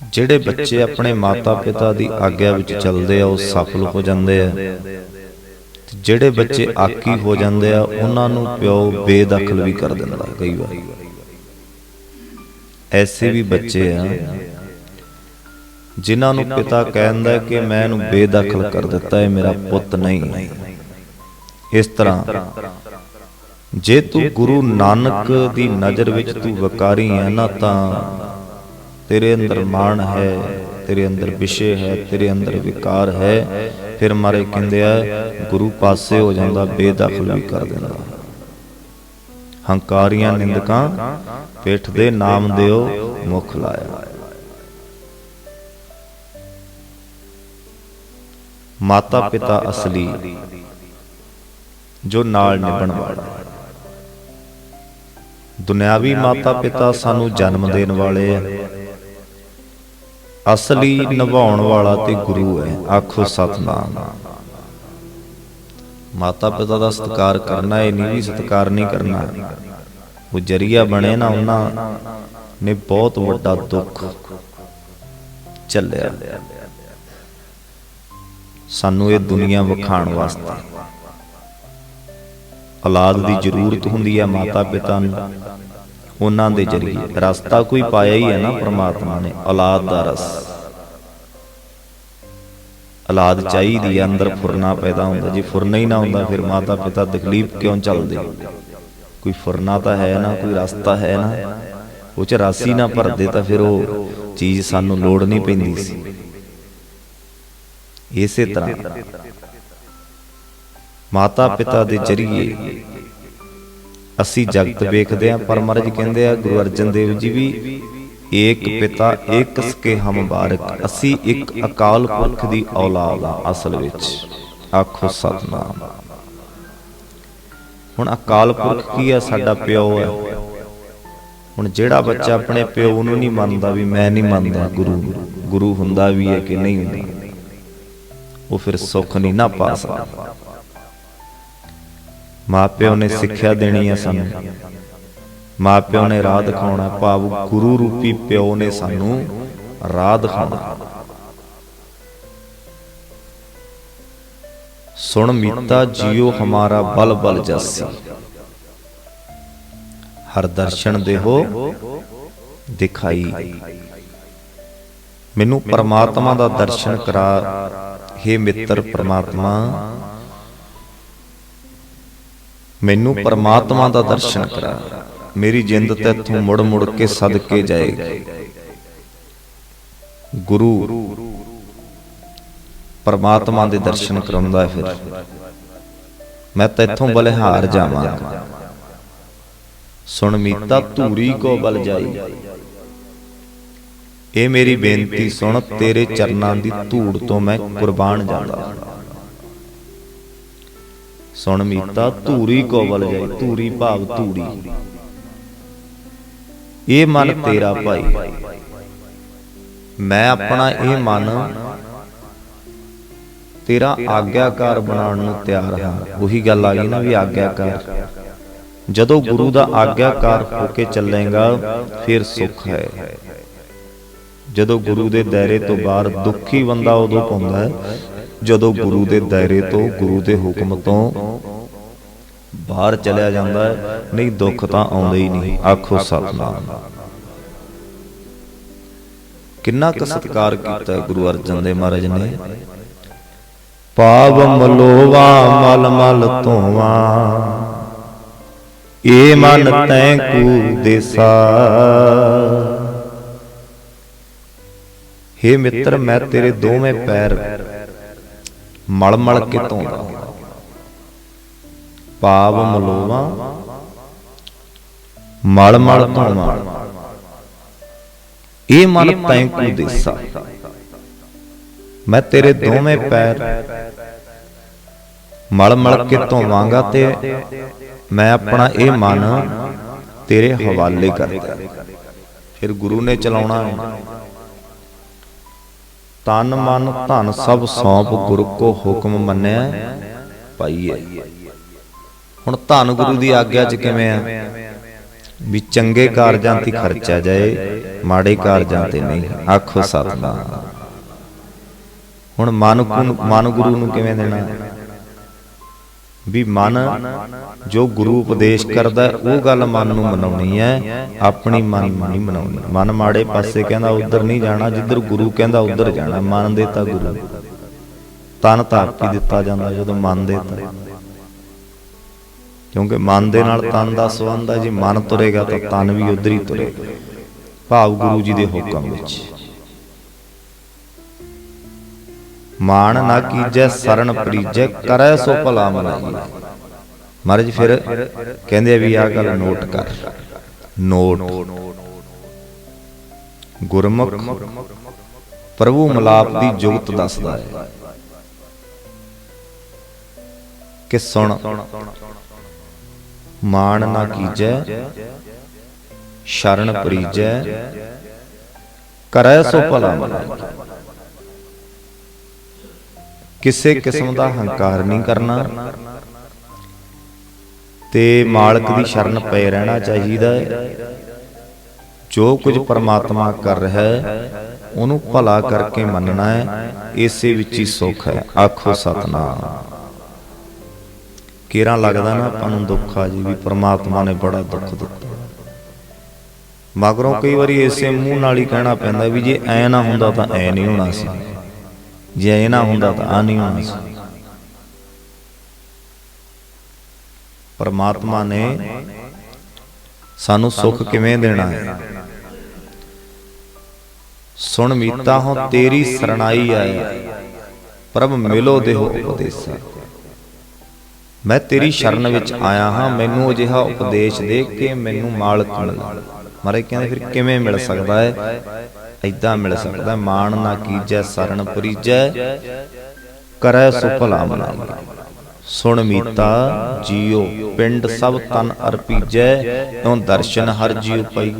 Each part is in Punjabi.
ਜਿਹੜੇ ਬੱਚੇ ਆਪਣੇ ਮਾਤਾ-ਪਿਤਾ ਦੀ ਆਗਿਆ ਵਿੱਚ ਚੱਲਦੇ ਆ, ਉਹ ਸਫਲ ਹੋ ਜਾਂਦੇ ਆ। ਜਿਹੜੇ ਬੱਚੇ ਆਕੀ ਹੋ ਜਾਂਦੇ ਆ, ਉਹਨਾਂ ਨੂੰ ਪਿਓ ਬੇਦਖਲ ਵੀ ਕਰ ਦਿੰਦਾ ਕਈ ਵਾਰ। ਐਸੇ ਵੀ ਬੱਚੇ ਆ, ਜਿਨ੍ਹਾਂ ਨੂੰ ਪਿਤਾ ਕਹਿੰਦਾ ਹੈ ਕਿ ਮੈਂ ਇਹਨੂੰ ਬੇਦਖਲ ਕਰ ਦਿੱਤਾ, ਇਹ ਮੇਰਾ ਪੁੱਤ ਨਹੀਂ ਇਸ ਤਰ੍ਹਾਂ, ਜੇ ਤੂੰ ਗੁਰੂ ਨਾਨਕ ਦੀ ਨਜ਼ਰ ਵਿੱਚ ਤੂੰ ਵਕਾਰੀ ਹੈ ਨਾ, ਤਾਂ ਤੇਰੇ ਅੰਦਰ ਮਾਣ ਹੈ, ਤੇਰੇ ਅੰਦਰ ਵਿਸ਼ੇ ਹੈ, ਤੇਰੇ ਅੰਦਰ ਵਿਕਾਰ ਹੈ। ਫਿਰ ਮਾਰੇ ਕਹਿੰਦੇ ਆ, ਗੁਰੂ ਪਾਸੇ ਹੋ ਜਾਂਦਾ, ਬੇਦਖਲ ਵੀ ਕਰ ਦਿੰਦਾ। ਹੰਕਾਰੀਆਂ ਨਿੰਦਕਾਂ, ਪੇਠ ਦੇ ਨਾਮ ਦਿਓ, ਮੁਖ ਲਾਇਆ। ਮਾਤਾ ਪਿਤਾ ਅਸਲੀ, ਜੋ ਨਾਲ ਨਿਭਣ ਵਾਲਾ। ਦੁਨਿਆਵੀ ਮਾਤਾ ਪਿਤਾ ਸਾਨੂੰ ਜਨਮ ਦੇਣ ਵਾਲੇ ਆ। ਅਸਲੀ ਨਿਭਾਉਣ ਵਾਲਾ ਤੇ ਗੁਰੂ ਹੈ। ਆਖੋ ਸਤਨਾਮ। ਮਾਤਾ ਪਿਤਾ ਦਾ ਸਤਿਕਾਰ ਕਰਨਾ ਇਹ ਨਹੀਂ ਵੀ ਸਤਿਕਾਰ ਨਹੀਂ ਕਰਨਾ। ਉਹ ਜਰੀਆ ਬਣੇ ਨਾ ਉਹਨਾਂ ਨੇ ਬਹੁਤ ਵੱਡਾ ਦੁੱਖ ਚੱਲਿਆ ਸਾਨੂੰ ਇਹ ਦੁਨੀਆ ਵਿਖਾਣ ਵਾਸਤੇ। ਔਲਾਦ ਦੀ ਜ਼ਰੂਰਤ ਹੁੰਦੀ ਹੈ ਮਾਤਾ ਪਿਤਾ ਨੂੰ। ਉਹਨਾਂ ਦੇ ਜਰੀਏ। ਰਸਤਾ ਕੋਈ ਪਾਇਆ ਹੀ ਹੈ ਨਾ ਪ੍ਰਮਾਤਮਾ ਨੇ। ਔਲਾਦ ਦਾ ਰਸ। ਔਲਾਦ ਚਾਹੀਦੀ ਹੈ ਅੰਦਰ ਫੁਰਨਾ ਪੈਦਾ ਹੁੰਦਾ। ਜੇ ਫੁਰਨਾ ਹੀ ਨਾ ਹੁੰਦਾ ਫਿਰ ਮਾਤਾ ਪਿਤਾ ਤਕਲੀਫ ਕਿਉਂ ਚੱਲਦੇ? ਕੋਈ ਫੁਰਨਾ ਤਾਂ ਹੈ ਨਾ ਕੋਈ ਰਸਤਾ ਹੈ ਨਾ। ਉਹ ਚ ਰਾਸੀ ਨਾ ਭਰਦੇ ਤਾਂ ਫਿਰ ਉਹ ਚੀਜ਼ ਸਾਨੂੰ ਲੋੜ ਨਹੀਂ ਪੈਂਦੀ ਸੀ। ਇਸੇ ਤਰ੍ਹਾਂ। ਮਾਤਾ ਪਿਤਾ ਦੇ ਜਰੀਏ ਅਸੀਂ ਜਗਤ ਵੇਖਦੇ ਹਾਂ ਪਰ ਮਹਾਰਾਜ ਕਹਿੰਦੇ ਆ ਗੁਰੂ ਅਰਜਨ ਦੇਵ ਜੀ ਵੀ ਏਕ ਪਿਤਾ ਏਕ ਸਕੇ ਹਮ ਬਾਰਕ। ਅਸੀਂ ਇੱਕ ਅਕਾਲ ਪੁਰਖ ਦੀ ਔਲਾਦ ਆ ਅਸਲ ਵਿੱਚ। ਆਖੋ ਸਤਨਾਮ। ਹੁਣ ਅਕਾਲ ਪੁਰਖ ਕੀ ਆ ਸਾਡਾ ਪਿਓ ਹੈ ਹੁਣ ਜਿਹੜਾ ਬੱਚਾ ਆਪਣੇ ਪਿਓ ਨੂੰ ਨਹੀਂ ਮੰਨਦਾ ਵੀ ਮੈਂ ਨਹੀਂ ਮੰਨਦਾ ਗੁਰੂ ਗੁਰੂ ਹੁੰਦਾ ਵੀ ਹੈ ਕਿ ਨਹੀਂ ਹੁੰਦਾ ਉਹ ਫਿਰ ਸੁੱਖ ਨਹੀਂ ਨਾ ਪਾ ਸਕਦਾ। ਮਾਪਿਓ ਨੇ ਸਿੱਖਿਆ ਦੇਣੀ ਹੈ ਸਾਨੂੰ। ਮਾਪਿਓ ਨੇ ਰਾਹ ਦਿਖਾਉਣਾ ਭਾਵ ਗੁਰੂ ਰੂਪੀ ਪਿਓ ਨੇ ਸਾਨੂੰ ਰਾਹ ਦਿਖਾਉਣਾ। ਸੁਣ ਮੀਤਾ ਜਿਉ ਹਮਾਰਾ ਬਲ ਬਲ ਜਾਸੀ। ਹਰ ਦਰਸ਼ਨ ਦੇਹੋ ਦਿਖਾਈ। ਮੈਨੂੰ ਪਰਮਾਤਮਾ ਦਾ ਦਰਸ਼ਨ ਕਰਾ। हे ਮਿੱਤਰ ਪਰਮਾਤਮਾ ਮੈਨੂੰ ਪਰਮਾਤਮਾ ਦਾ ਦਰਸ਼ਨ ਕਰਾ। ਮੇਰੀ ਜਿੰਦ ਤੇਥੋਂ ਮੁੜ ਮੁੜ ਕੇ ਸਦਕੇ ਜਾਏਗੀ। ਗੁਰੂ। ਪਰਮਾਤਮਾ ਦੇ ਦਰਸ਼ਨ ਕਰਾਉਂਦਾ ਹੈ ਫਿਰ। ਮੈਂ ਤੇਥੋਂ ਬਲਿਹਾਰ ਜਾਵਾਂਗਾ। ਸੁਣ ਮੀਤਾ ਧੂਰੀ ਕੋ ਬਲ ਜਾਈ। ਇਹ ਮੇਰੀ ਬੇਨਤੀ ਸੁਣ ਤੇਰੇ ਚਰਨਾਂ ਦੀ ਧੂੜ ਤੋਂ ਮੈਂ ਕੁਰਬਾਨ ਜਾਂਦਾ ਸੁਣ ਮੀਤਾ, ਧੂਰੀ ਕੋ ਜਾਈ, ਧੂਰੀ ਭਾਵ ਧੂੜੀ ਇਹ ਮਨ ਤੇਰਾ ਭਾਈ। ਮੈਂ ਆਪਣਾ ਇਹ ਮਨ ਤੇਰਾ ਆਗਿਆਕਾਰ ਬਣਾਉਣ ਨੂੰ ਤਿਆਰ ਹਾਂ। ਉਹੀ ਗੱਲ ਆ ਗਈ ਨਾ ਵੀ ਆਗਿਆਕਾਰ। ਜਦੋਂ ਗੁਰੂ ਦਾ ਆਗਿਆਕਾਰ ਹੋ ਕੇ ਚੱਲੇਗਾ, ਫਿਰ ਸੁੱਖ ਹੈ। ਜਦੋਂ ਗੁਰੂ ਦੇ ਦਾਇਰੇ ਤੋਂ ਬਾਹਰ ਦੁਖੀ ਬੰਦਾ ਉਦੋਂ ਪਾਉਂਦਾ ਹੈ। ਜਦੋਂ ਗੁਰੂ ਦੇ ਦਾਇਰੇ ਤੋਂ ਗੁਰੂ ਦੇ ਹੁਕਮ ਤੋਂ ਬਾਹਰ ਚਲਿਆ ਜਾਂਦਾ ਹੈ ਨਹੀਂ ਦੁੱਖ ਤਾਂ ਆਉਂਦਾ ਹੀ ਨਹੀਂ। ਆਖੋ ਸਤਨਾਮ। ਕਿੰਨਾ ਕੁ ਸਤਿਕਾਰ ਕੀਤਾ ਗੁਰੂ ਅਰਜਨ ਦੇਵ ਮਹਾਰਾਜ ਨੇ? ਪਾਵ ਮਲੋਵਾ ਮਲ ਮਲ ਧੋਵਾ। ਏ ਮਨ ਤੈ ਕੂ ਦੇਸਾ। ਹੇ ਮਿੱਤਰ ਮੈਂ ਤੇਰੇ ਦੋਵੇਂ ਪੈਰ ਮਲ ਮਲ ਕੇ ਧੋਂਦਾ ਪਾਵ ਮਲੋਵਾ ਮਲ ਮਲ ਧੋਵਾ ਇਹ ਮਨ ਤੈਂ ਕੂ ਦੇਸਾ। ਮੈਂ ਤੇਰੇ ਦੋਵੇਂ ਪੈਰ ਮਲ ਮਲ ਕੇ ਧੋਵਾਂਗਾ ਤੇ ਮੈਂ ਆਪਣਾ ਇਹ ਮਨ ਤੇਰੇ ਹਵਾਲੇ ਕਰਦਾ। ਫਿਰ ਗੁਰੂ ਨੇ ਚਲਾਉਣਾ ਹੈ। ਤਨ ਮਨ ਧਨ ਸਭ ਸੌਂਪ ਗੁਰ ਕੋ ਹੁਕਮ ਮੰਨਿਆ ਪਾਈਏ। ਹੁਣ ਧੰਨ ਗੁਰੂ ਦੀ ਆਗਿਆ ਚ ਕਿਵੇਂ ਆ? ਵੀ ਚੰਗੇ ਕਾਰਜਾਂ ਤੇ ਖਰਚਿਆ ਜਾਏ, ਮਾੜੇ ਕਾਰਜਾਂ ਤੇ ਨਹੀਂ। ਆਖੋ ਸਤਨਾਮ। ਹੁਣ ਮਨ ਮਨ ਗੁਰੂ ਨੂੰ ਕਿਵੇਂ ਦੇਣਾ? ਵੀ ਮਨ ਜੋ ਗੁਰੂ ਉਪਦੇਸ਼ ਕਰਦਾ ਉਹ ਗੱਲ ਮਨ ਨੂੰ ਮਨਾਉਣੀ ਹੈ, ਆਪਣੀ ਮਨ ਨੂੰ ਨਹੀਂ ਮਨਾਉਣੀ। ਮਨ ਮਾੜੇ ਪਾਸੇ ਕਹਿੰਦਾ, ਉਧਰ ਨਹੀਂ ਜਾਣਾ, ਜਿੱਧਰ ਗੁਰੂ ਕਹਿੰਦਾ, ਉਧਰ ਜਾਣਾ, ਮਨ ਦੇਤਾ ਗੁਰੂ ਤਨ ਤਾਂ ਆਪ ਹੀ ਦਿੱਤਾ ਜਾਂਦਾ ਜਦੋਂ ਮਨ ਦੇਤਾ ਕਿਉਂਕਿ ਮਨ ਦੇ ਨਾਲ ਤਨ ਦਾ ਸੰਬੰਧ ਹੈ, ਜੇ ਮਨ ਤੁਰੇਗਾ ਤਾਂ ਤਨ ਵੀ ਉਧਰ ਹੀ ਤੁਰੇਗਾ। ਭਾਵ ਗੁਰੂ ਜੀ ਦੇ ਹੁਕਮ ਵਿੱਚ। ਮਾਣ ਨਾ ਕੀਜੈ, ਸ਼ਰਨ ਪ੍ਰੀਜੈ, ਕਰੈ ਸੋ ਭਲਾ ਮਨਾਈ ਮਹਾਰਾਜ ਫਿਰ ਕਹਿੰਦੇ ਆ ਵੀ ਆਹ ਗੱਲ ਨੋਟ ਕਰ। ਨੋਟ। ਗੁਰਮੁਖ ਪ੍ਰਭੂ ਮਲਾਪ ਦੀ ਜੁਗਤ ਦੱਸਦਾ ਹੈ ਕਿ ਸੁਣ, ਮਾਣ ਨਾ ਕੀਜੈ, ਸ਼ਰਨ ਪ੍ਰੀਜੈ, ਕਰੈ ਸੋ ਭਲਾ ਮਨਾਈ ਕਿਸੇ ਕਿਸਮ ਦਾ ਹੰਕਾਰ ਨਹੀਂ ਕਰਨਾ। ਤੇ ਮਾਲਕ ਦੀ ਸ਼ਰਨ ਪਏ ਰਹਿਣਾ ਚਾਹੀਦਾ ਹੈ। ਜੋ ਕੁਝ ਪਰਮਾਤਮਾ ਕਰ ਰਿਹਾ ਹੈ ਉਹਨੂੰ ਭਲਾ ਕਰਕੇ ਮੰਨਣਾ ਹੈ। ਇਸੇ ਵਿੱਚ ਹੀ ਸੁੱਖ ਹੈ। ਆਖੋ ਸਤਨਾਮ। ਕਿਰਾਂ ਲੱਗਦਾ ਨਾ ਆਪਾਂ ਨੂੰ ਦੁੱਖ ਆ ਜੀ ਵੀ ਪਰਮਾਤਮਾ ਨੇ ਬੜਾ ਦੁੱਖ ਦਿੱਤਾ। ਮਗਰੋਂ ਕਈ ਵਾਰੀ ਇਸੇ ਮੂੰਹ ਨਾਲ ਹੀ ਕਹਿਣਾ ਪੈਂਦਾ ਵੀ ਜੇ ਐ ਨਾ ਹੁੰਦਾ ਤਾਂ ਐ ਨਹੀਂ ਹੋਣਾ ਸੀ। ਜੇ ਐ ਨਾ ਹੁੰਦਾ ਤਾਂ ਆ ਨਹੀਂ ਹੋਣਾ ਸੀ। ਪਰਮਾਤਮਾ ਨੇ ਸਾਨੂੰ ਸੁੱਖ ਕਿਵੇਂ ਦੇਣਾ? ਹੈ ਸੁਣ ਮੀਤਾ ਹੋ ਤੇਰੀ ਸਰਣਾਈ ਆਇਆ ਪ੍ਰਭ ਮਿਲੋ ਦੇਹੋ ਉਪਦੇਸਾ। ਮੈਂ ਤੇਰੀ ਸ਼ਰਨ ਵਿੱਚ ਆਇਆ ਹਾਂ ਮੈਨੂੰ ਅਜਿਹਾ ਉਪਦੇਸ਼ ਦੇ ਕੇ ਮੈਨੂੰ ਮਾਲਕ ਮਿਲ ਮਾਰੇ ਕਹਿੰਦੇ ਫਿਰ ਕਿਵੇਂ ਮਿਲ ਸਕਦਾ ਹੈ? ਐਦਾਂ ਮਿਲ ਸਕਦਾ, ਮਾਣ ਨਾ ਕੀਜੈ, ਸਰਨ ਪਰੀਜੈ, ਕਰੈ ਸੋ ਭਲਾ ਮਨਾਈ ਸੁਣ ਮੀਤਾ, ਜੀਓ, ਪਿੰਡ ਸਭ ਤਨ ਅਰਪੀਜੈ, ਇਉ ਦਰਸ਼ਨ ਹਰ ਜੀਉ ਪਈ।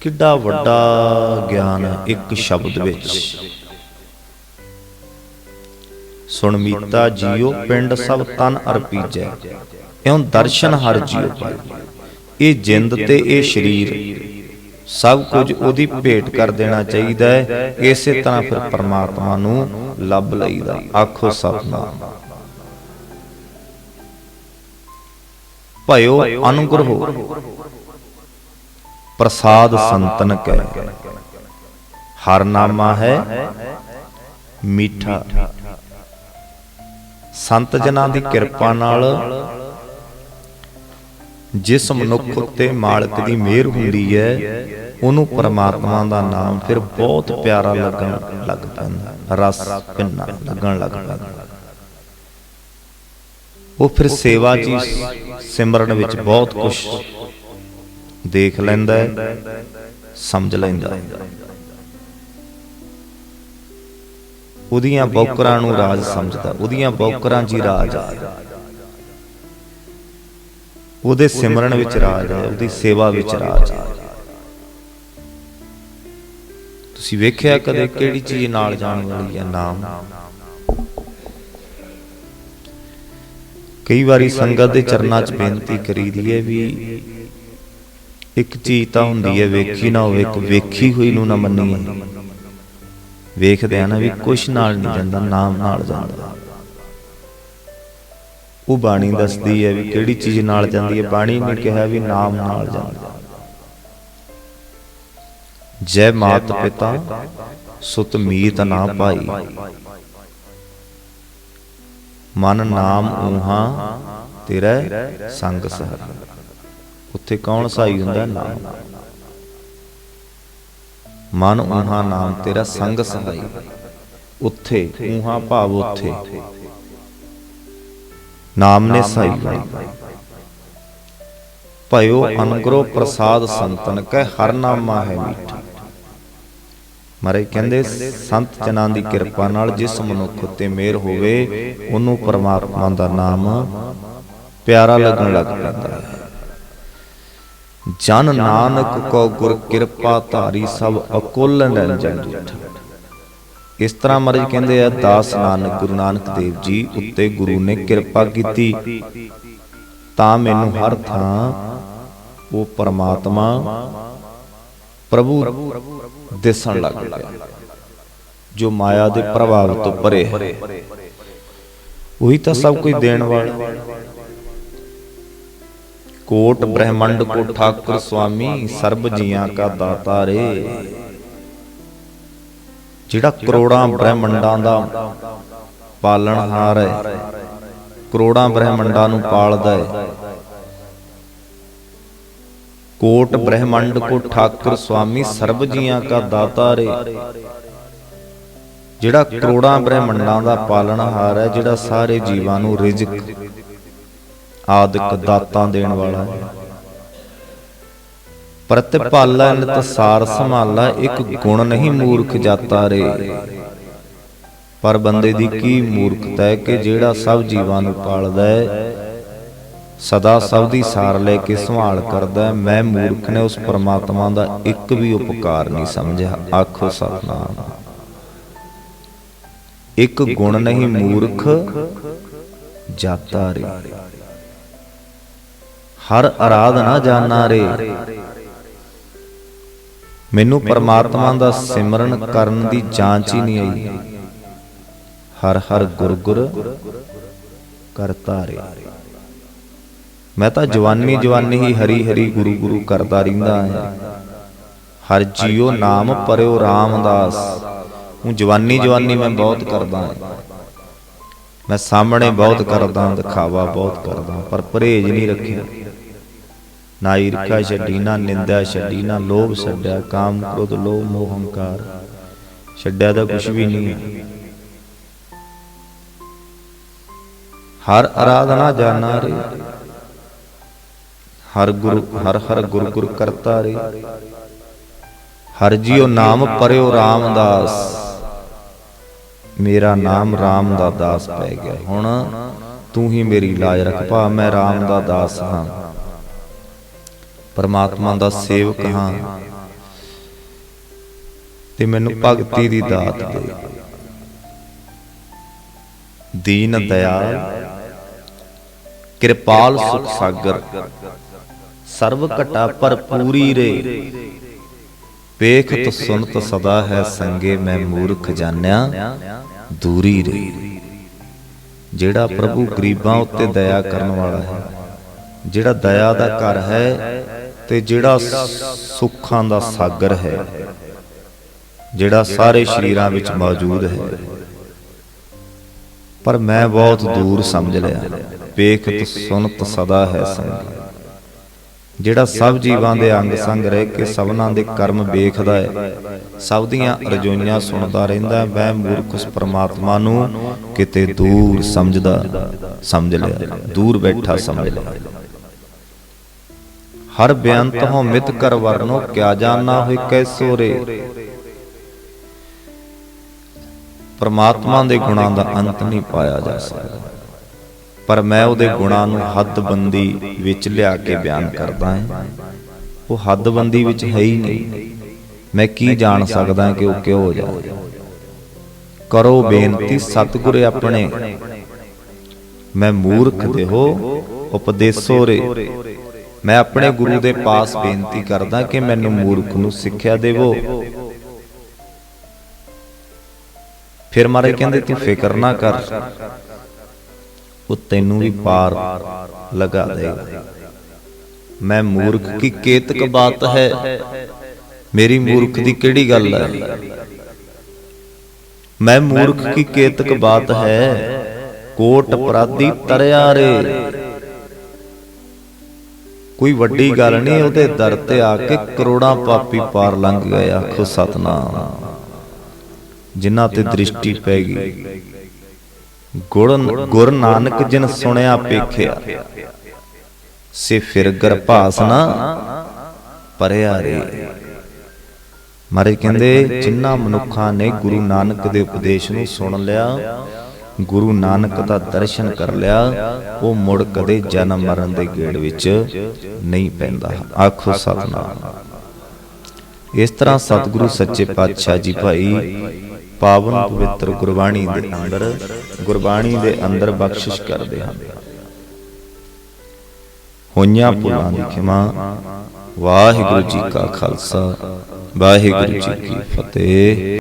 ਕਿੱਡਾ ਵੱਡਾ ਗਿਆਨ ਇੱਕ ਸ਼ਬਦ ਵਿੱਚ। ਸੁਣ ਮੀਤਾ, ਜੀਓ, ਪਿੰਡ ਸਭ ਤਨ ਅਰਪੀਜੈ, ਇਉ ਦਰਸ਼ਨ ਹਰ ਜੀਉ ਪਾਈ। ਇਹ ਜਿੰਦ ਤੇ ਇਹ ਸਰੀਰ ਸਭ ਕੁਝ ਉਹਦੀ ਭੇਟ ਕਰ ਦੇਣਾ ਚਾਹੀਦਾ ਹੈ। ਇਸੇ ਤਰ੍ਹਾਂ ਫਿਰ ਪਰਮਾਤਮਾ ਨੂੰ ਲੱਭ ਲਈਦਾ। ਆਖੋ ਸਤਨਾਮ ਭਇਓ ਅਨੁਗ੍ਰਹ ਪ੍ਰਸਾਦ ਸੰਤਨ ਕੈ। ਹਰ ਨਾਮਾ ਹੈ। ਮੀਠਾ। ਸੰਤ ਜਨਾਂ ਦੀ ਕਿਰਪਾ ਨਾਲ ਜਿਸ ਮਨੁੱਖ ਉੱਤੇ ਮਾਲਕ ਦੀ ਮਿਹਰ ਹੁੰਦੀ ਹੈ, ਉਹਨੂੰ ਪਰਮਾਤਮਾ ਦਾ ਨਾਮ ਫਿਰ ਬਹੁਤ ਪਿਆਰਾ ਲੱਗਣ ਲੱਗ ਪੈਂਦਾ, ਰਸ ਪਿੰਨਾ ਲੱਗਣ ਲੱਗ ਪੈਂਦਾ। ਉਹ ਫਿਰ ਸੇਵਾ ਜੀ ਸਿਮਰਨ ਵਿੱਚ ਬਹੁਤ ਕੁਝ ਦੇਖ ਲੈਂਦਾ ਹੈ, ਸਮਝ ਲੈਂਦਾ ਹੈ। ਉਹਦੀਆਂ ਬੌਕਰਾਂ ਨੂੰ ਰਾਜ ਸਮਝਦਾ, ਉਹਦੀਆਂ ਬੌਕਰਾਂ 'ਚ ਰਾਜ ਆ ਉਹਦੇ ਸਿਮਰਨ ਵਿੱਚ ਰਾਜ ਹੈ ਉਹਦੀ ਸੇਵਾ ਵਿੱਚ ਰਾਜ ਹੈ ਤੁਸੀਂ ਵੇਖਿਆ ਕਦੇ ਕਿਹੜੀ ਚੀਜ਼ ਨਾਲ ਜਾਣ ਵਾਲੀ ਹੈ ਨਾਮ। ਕਈ ਵਾਰੀ ਸੰਗਤ ਦੇ ਚਰਨਾਂ 'ਚ ਬੇਨਤੀ ਕਰੀਦੀ ਹੈ ਵੀ ਇੱਕ ਚੀਜ਼ ਤਾਂ ਹੁੰਦੀ ਹੈ ਵੇਖੀ ਨਾ ਹੋਵੇ ਇੱਕ ਵੇਖੀ ਹੋਈ ਨੂੰ ਨਾ ਮੰਨੀਏ। ਵੇਖਦੇ ਆ ਨਾ ਵੀ ਕੁਛ ਨਾਲ ਨਹੀਂ ਜਾਂਦਾ ਨਾਮ ਨਾਲ ਜਾਂਦਾ। ਉਹ ਬਾਣੀ ਦੱਸਦੀ ਹੈ ਵੀ ਕਿਹੜੀ ਚੀਜ਼ ਨਾਲ ਜਾਂਦੀ ਹੈ। ਬਾਣੀ ਨੇ ਕਿਹਾ ਵੀ ਨਾਮ ਨਾਲ ਜਾਂਦਾ। ਜੈ ਮਾਤ ਪਿਤਾ, ਸੁਤ ਮੀਤ ਨਾ ਪਾਈ ਮਨ ਨਾਮ ਊਹਾ, ਤੇਰਾ ਸੰਗ ਸਹਰ ਉੱਥੇ ਕੌਣ ਸਾਈ ਹੁੰਦਾ? ਨਾਮ। ਮਨ ਊਹਾ ਨਾਮ, ਤੇਰਾ ਸੰਗ ਸਹਾਈ। ਉੱਥੇ, ਊਹਾ ਭਾਵ ਉੱਥੇ। ਨਾਮ ਨੇ ਸਹਾਈ ਬਣਾਈ ਭਇਓ ਅਨਗਰੋ ਪ੍ਰਸਾਦ ਸੰਤਨ ਕੈ ਹਰ ਨਾਮਾ ਹੈ ਮੀਠਾ। ਮਾਰੇ ਕਹਿੰਦੇ ਸੰਤ ਜਨਾਂ ਦੀ ਕਿਰਪਾ ਨਾਲ ਜਿਸ ਮਨੁੱਖ ਉੱਤੇ ਮਿਹਰ ਹੋਵੇ ਉਹਨੂੰ ਪਰਮਾਤਮਾ ਦਾ ਨਾਮ ਪਿਆਰਾ ਲੱਗਣ ਲੱਗ ਪੈਂਦਾ ਹੈ। ਜਨ ਨਾਨਕ ਕੋ ਗੁਰ ਕਿਰਪਾ ਧਾਰੀ ਸਭ ਅਕੁੱਲ ਨਿਰੰਜਨ ਜੀਠਾ। ਇਸ ਤਰ੍ਹਾਂ ਮਹਾਰਾਜ ਕਹਿੰਦੇ ਆ, ਦਾਸ ਨਾਨਕ, ਗੁਰੂ ਨਾਨਕ ਦੇਵ ਜੀ ਉੱਤੇ ਗੁਰੂ ਨੇ ਕਿਰਪਾ ਕੀਤੀ। ਤਾਂ ਮੈਨੂੰ ਹਰ ਥਾਂ ਉਹ ਪਰਮਾਤਮਾ, ਪ੍ਰਭੂ ਦਿਸਣ ਲੱਗ ਪਿਆ, ਜੋ ਮਾਇਆ ਦੇ ਪ੍ਰਭਾਵ ਤੋਂ ਪਰੇ ਹੈ। ਉਹੀ ਤਾਂ ਸਭ ਕੁਝ ਦੇਣ ਵਾਲਾ ਕੋਟ ਬ੍ਰਹਮੰਡ ਕੋ ਠਾਕੁਰ ਸੁਆਮੀ, ਸਰਬ ਜੀਆਂ ਕਾ ਦਾਤਾ ਰੇ। ਜਿਹੜਾ ਕਰੋੜਾਂ ਬ੍ਰਹਮੰਡਾਂ ਦਾ ਪਾਲਣਹਾਰ ਹੈ ਕਰੋੜਾਂ ਬ੍ਰਹਮੰਡਾਂ ਨੂੰ ਪਾਲਦਾ ਹੈ। ਕੋਟ ਬ੍ਰਹਮੰਡ ਕੋ ਠਾਕੁਰ ਸੁਆਮੀ ਸਰਬ ਜੀਆਂ ਕਾ ਦਾਤਾ ਰੇ। ਜਿਹੜਾ ਕਰੋੜਾਂ ਬ੍ਰਹਮੰਡਾਂ ਦਾ ਪਾਲਣਹਾਰ ਹੈ ਜਿਹੜਾ ਸਾਰੇ ਜੀਵਾਂ ਨੂੰ ਰਿਜ਼ਕ ਆਦਿਕ ਦਾਤਾਂ ਦੇਣ ਵਾਲਾ ਹੈ। ਪ੍ਰਤਿਪਾਲਾ ਨਿਤ ਸਾਰ ਸੰਭਾਲਾ ਇੱਕ ਗੁਣ ਨਹੀਂ ਮੂਰਖ ਜਾਤਾ ਰੇ। ਪਰ ਬੰਦੇ ਦੀ ਕੀ ਮੂਰਖਤਾ ਹੈ ਕਿ ਜਿਹੜਾ ਸਭ ਜੀਵਾਂ ਨੂੰ ਪਾਲਦਾ ਹੈ ਸਦਾ ਸਭ ਦੀ ਸਾਰ ਲੈ ਕੇ ਸੰਭਾਲ ਕਰਦਾ ਮੈਂ ਮੂਰਖ ਨੇ ਉਸ ਪਰਮਾਤਮਾ ਦਾ ਇੱਕ ਵੀ ਉਪਕਾਰ ਨਹੀਂ ਸਮਝਿਆ। ਆਖੋ ਸਤਨਾਮ। ਇੱਕ ਗੁਣ ਨਹੀਂ ਮੂਰਖ ਜਾਤਾ ਰੇ। ਹਰ ਅਰਾਧਨਾ ਜਾਣਾ ਰੇ। ਮੈਨੂੰ ਪਰਮਾਤਮਾ ਦਾ ਸਿਮਰਨ ਕਰਨ ਦੀ ਜਾਂਚ ਹੀ ਨਹੀਂ ਆਈ। ਹਰ ਹਰ ਗੁਰ ਗੁਰ ਕਰਤਾ ਰੇ ਮੈਂ ਤਾਂ ਜਵਾਨੀ ਜਵਾਨੀ ਹੀ ਹਰੀ ਹਰੀ ਗੁਰੂ ਗੁਰੂ ਕਰਦਾ ਰਹਿੰਦਾ ਹਾਂ। ਹਰ ਜੀਓ ਨਾਮ ਪਰਿਓ ਰਾਮਦਾਸ। ਹੂੰ ਜਵਾਨੀ ਜਵਾਨੀ ਮੈਂ ਬਹੁਤ ਕਰਦਾ ਹਾਂ। ਮੈਂ ਸਾਹਮਣੇ ਬਹੁਤ ਕਰਦਾ ਦਿਖਾਵਾ ਬਹੁਤ ਕਰਦਾ ਪਰ ਪਰਹੇਜ ਨਹੀਂ ਰੱਖਿਆ ਨਾ ਈਰਖਾ ਛੱਡੀ ਨਾ ਨਿੰਦਿਆ ਛੱਡੀ ਨਾ ਲੋਭ ਛੱਡਿਆ ਕਾਮ ਕ੍ਰੋਧ ਲੋਭ ਮੋਹ ਹੰਕਾਰ ਛੱਡਿਆ ਤਾਂ ਕੁਝ ਵੀ ਨਹੀਂ। ਹੈ ਹਰ ਆਰਾਧਨਾ ਜਾਣਾ ਰੇ। ਹਰ ਗੁਰੂ ਹਰ ਹਰ ਗੁਰ ਗੁਰ ਕਰਤਾ ਰੇ। ਹਰ ਜੀਓ ਨਾਮ ਪਰਿਓ ਰਾਮਦਾਸ। ਮੇਰਾ ਨਾਮ ਰਾਮ ਦਾ ਦਾਸ ਪੈ ਗਿਆ। ਹੁਣ ਤੂੰ ਹੀ ਮੇਰੀ ਲਾਜ ਰੱਖ। ਭਾ ਮੈਂ ਰਾਮ ਦਾ ਦਾਸ ਹਾਂ। ਪਰਮਾਤਮਾ ਦਾ ਸੇਵਕ ਹਾਂ। ਤੇ ਮੈਨੂੰ ਭਗਤੀ ਦੀ ਦਾਤ ਦੇ ਦੀਨ ਦਇਆਲ ਕਿਰਪਾਲ ਸੁਖ ਸਾਗਰ। ਸਰਬ ਘਟਾ ਭਰਪੂਰੀ ਰੇ। ਵੇਖਤ ਸੁਨਤ ਸਦਾ ਹੈ ਸੰਗੇ ਮੈਂ ਮੂਰਖ ਜਾਣਿਆ। ਦੂਰੀ ਰੇ। ਜਿਹੜਾ ਪ੍ਰਭੂ ਗਰੀਬਾਂ ਉੱਤੇ ਦਇਆ ਕਰਨ ਵਾਲਾ ਹੈ। ਜਿਹੜਾ ਦਇਆ ਦਾ ਘਰ ਹੈ। ਤੇ ਜਿਹੜਾ ਸੁੱਖਾਂ ਦਾ ਸਾਗਰ ਹੈ, ਜਿਹੜਾ ਸਾਰੇ ਸ਼ਰੀਰਾਂ ਵਿੱਚ ਮੌਜੂਦ ਹੈ। ਪਰ ਮੈਂ ਬਹੁਤ ਦੂਰ ਸਮਝ ਲਿਆ, ਵੇਖਤ ਸੁਨਤ ਸਦਾ ਹੈ ਸੰਗ। ਜਿਹੜਾ ਸਭ ਜੀਵਾਂ ਦੇ ਅੰਗ ਸੰਗ ਰਹਿ ਕੇ ਸਭਨਾਂ ਦੇ ਕਰਮ ਵੇਖਦਾ ਹੈ, ਸਭ ਦੀਆਂ ਰਜੋਈਆਂ ਸੁਣਦਾ ਰਹਿੰਦਾ, ਮੈਂ ਮੂਰਖ ਉਸ ਪਰਮਾਤਮਾ ਨੂੰ ਕਿਤੇ ਦੂਰ ਸਮਝਦਾ, ਸਮਝ ਲਿਆ, ਦੂਰ ਬੈਠਾ ਸਮਝ ਲਿਆ। ਹਰ ਬਿਆੰਤ ਹੋ ਮਿਤ ਕਰ ਵਰਨੋ, ਕਿਆ ਜਾਣਨਾ ਹੋਇ ਕੈਸੋ ਰੇ ਪਰਮਾਤਮਾ ਦੇ ਗੁਣਾਂ ਦਾ ਅੰਤ ਨਹੀਂ ਪਾਇਆ ਜਾ ਸਕਦਾ। ਪਰ ਮੈਂ ਉਹਦੇ ਗੁਣਾਂ ਨੂੰ ਹੱਦਬੰਦੀ ਵਿੱਚ ਲਿਆ ਕੇ ਬਿਆਨ ਕਰਦਾ ਹਾਂ। ਉਹ ਹੱਦਬੰਦੀ ਵਿੱਚ ਹੈ ਹੀ ਨਹੀਂ। ਮੈਂ ਕੀ ਜਾਣ ਸਕਦਾ ਕਿ ਉਹ ਕਿਉਂ ਹੋ ਜਾਏ ਕਰੋ ਬੇਨਤੀ, ਸਤਿਗੁਰੇ ਆਪਣੇ। ਮੈਂ ਮੂਰਖ ਦੇਹੋ ਉਪਦੇਸੋ ਰੇ। ਮੈਂ ਆਪਣੇ ਗੁਰੂ ਦੇ ਪਾਸ ਬੇਨਤੀ ਕਰਦਾ ਕਿ ਮੈਨੂੰ ਮੂਰਖ ਨੂੰ ਸਿੱਖਿਆ ਦੇਵੋ। ਫਿਰ ਮਾਰੇ ਕਹਿੰਦੇ, ਤੂੰ ਫਿਕਰ ਨਾ ਕਰ। ਉਹ ਤੈਨੂੰ ਵੀ ਪਾਰ ਲਗਾ ਦੇਗਾ। ਮੈਂ ਮੂਰਖ ਕੀ ਕੇਤਕ ਬਾਤ ਹੈ? ਮੇਰੀ ਮੂਰਖ ਦੀ ਕਿਹੜੀ ਗੱਲ ਹੈ? ਮੈਂ ਮੂਰਖ ਕੀ ਕੇਤਕ ਬਾਤ ਹੈ? ਕੋਟ ਅਪਰਾਧੀ ਤਰਿਆ ਰੇ। ਕੋਈ ਵੱਡੀ ਗੱਲ ਨਹੀਂ ਉਹਦੇ ਦਰ ਤੇ ਆ ਕੇ ਕਰੋੜਾਂ ਪਾਪੀ ਪਾਰ ਲੰਘ ਗਏ ਆਖੋ ਸਤਨਾਮ। ਜਿਨ੍ਹਾਂ ਤੇ ਦ੍ਰਿਸ਼ਟੀ ਪੈ ਗਈ। ਗੁਰ ਗੁਰ ਨਾਨਕ ਜਿਨ ਸੁਣਿਆ ਪੇਖਿਆ ਸੇ ਫਿਰ ਗਰਭਾਸ ਨਾ ਪਰਿਆ ਰੇ। ਮਾਰੇ ਕਹਿੰਦੇ ਜਿਨ੍ਹਾਂ ਮਨੁੱਖਾਂ ਨੇ ਗੁਰੂ ਨਾਨਕ ਦੇ ਉਪਦੇਸ਼ ਨੂੰ ਸੁਣ ਲਿਆ ਗੁਰੂ ਨਾਨਕ ਦਾ ਦਰਸ਼ਨ ਕਰ ਲਿਆ, ਉਹ ਮੁੜ ਕਦੇ ਜਨਮ ਮਰਨ ਦੇ ਗੇੜ ਵਿੱਚ ਨਹੀਂ ਪੈਂਦਾ। ਆਖੋ ਸਤਨਾਮ। ਇਸ ਤਰ੍ਹਾਂ ਸਤਿਗੁਰੂ ਸੱਚੇ ਪਾਤਸ਼ਾਹ ਜੀ ਭਾਈ, ਪਾਵਨ ਪਵਿੱਤਰ ਗੁਰਬਾਣੀ ਦੇ ਅੰਦਰ, ਗੁਰਬਾਣੀ ਦੇ ਅੰਦਰ ਬਖਸ਼ਿਸ਼ ਕਰਦੇ ਹਨ। ਹੋਈਆਂ ਭੁੱਲਾਂ ਦੀ ਖਿਮਾ, ਵਾਹਿਗੁਰੂ ਜੀ ਕਾ ਖਾਲਸਾ, ਵਾਹਿਗੁਰੂ ਜੀ ਕੀ ਫਤਿਹ।